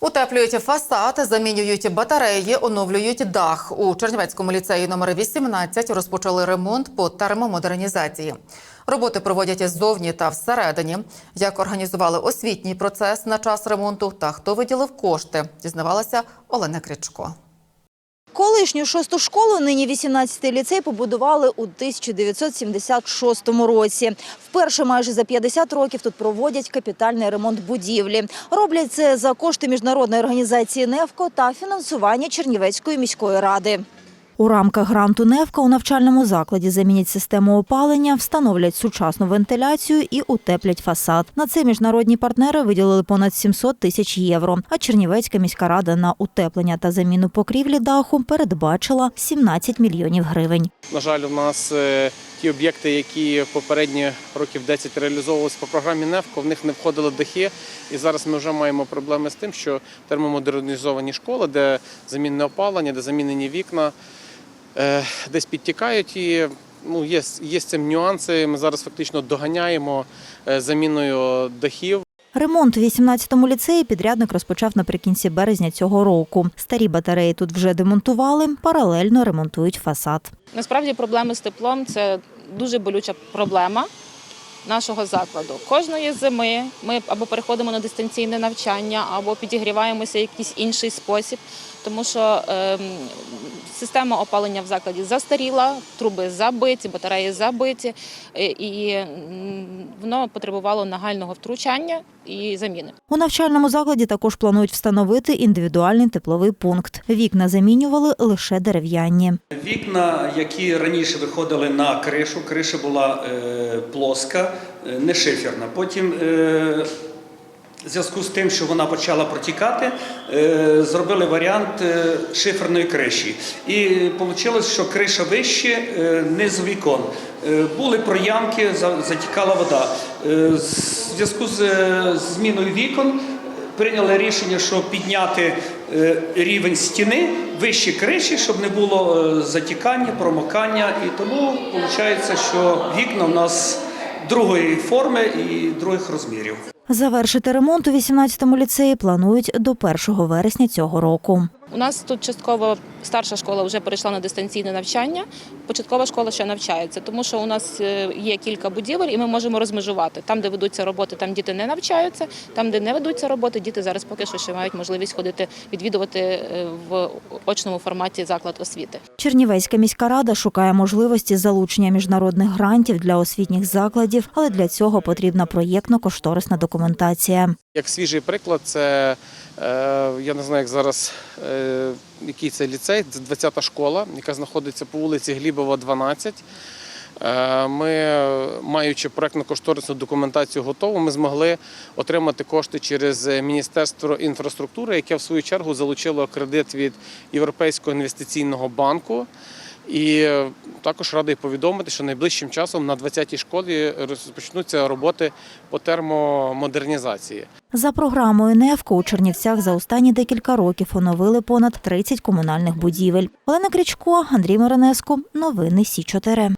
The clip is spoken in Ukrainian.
Утеплюють фасад, замінюють батареї, оновлюють дах. У Чернівецькому ліцеї номер 18 розпочали ремонт по термомодернізації. Роботи проводять ззовні та всередині. Як організували освітній процес на час ремонту та хто виділив кошти, дізнавалася Олена Крячко. Колишню шосту школу, нині 18-й ліцей, побудували у 1976 році. Вперше майже за 50 років тут проводять капітальний ремонт будівлі. Роблять це за кошти міжнародної організації «Невко» та фінансування Чернівецької міської ради. У рамках гранту «Невка» у навчальному закладі замінять систему опалення, встановлять сучасну вентиляцію і утеплять фасад. На це міжнародні партнери виділили понад 700 тисяч євро. А Чернівецька міська рада на утеплення та заміну покрівлі даху передбачила 17 мільйонів гривень. На жаль, у нас е, ті об'єкти, які попередні років 10 реалізовувалися по програмі НЕФКО, в них не входили дахи. І зараз ми вже маємо проблеми з тим, що термомодернізовані школи, де замінне опалення, де замінені вікна, десь підтікають і. Ну, є, є з цим нюанси. Ми зараз фактично доганяємо е, заміною дахів. Ремонт у 18-му ліцеї підрядник розпочав наприкінці березня цього року. Старі батареї тут вже демонтували, паралельно ремонтують фасад. Насправді проблеми з теплом це дуже болюча проблема нашого закладу. Кожної зими ми або переходимо на дистанційне навчання, або підігріваємося в якийсь інший спосіб, тому що ем, система опалення в закладі застаріла, труби забиті, батареї забиті, е, і воно потребувало нагального втручання і заміни. У навчальному закладі також планують встановити індивідуальний тепловий пункт. Вікна замінювали лише дерев'яні. Вікна, які раніше виходили на кришу, криша була е, плоска, е, не шиферна. Потім, е, в зв'язку з тим, що вона почала протікати, е, зробили варіант е, шиферної криші. І вийшло, що криша вище, е, низ вікон. Були проямки, затікала вода. В зв'язку з зміною вікон прийняли рішення, що підняти рівень стіни вище криші, щоб не було затікання, промокання. І тому виходить, що вікна у нас другої форми і других розмірів. Завершити ремонт у 18-му ліцеї планують до 1 вересня цього року. У нас тут частково старша школа вже перейшла на дистанційне навчання. Початкова школа ще навчається, тому що у нас е, є кілька будівель, і ми можемо розмежувати там, де ведуться роботи, там діти не навчаються. Там, де не ведуться роботи, діти зараз поки що ще мають можливість ходити відвідувати е, в очному форматі заклад освіти. Чернівецька міська рада шукає можливості залучення міжнародних грантів для освітніх закладів, але для цього потрібна проєктно-кошторисна документація. Як свіжий приклад, це е, я не знаю, як зараз який це ліцей, це 20-та школа, яка знаходиться по вулиці Глібова, 12. Е, Ми, маючи проектно-кошторисну документацію готову, ми змогли отримати кошти через Міністерство інфраструктури, яке в свою чергу залучило кредит від Європейського інвестиційного банку. І е, також радий повідомити, що найближчим часом на 20-й школі розпочнуться роботи по термомодернізації. За програмою НЕФКО у Чернівцях за останні декілька років оновили понад 30 комунальних будівель. Олена Крічко, Андрій Миронеску, Новини Сі 4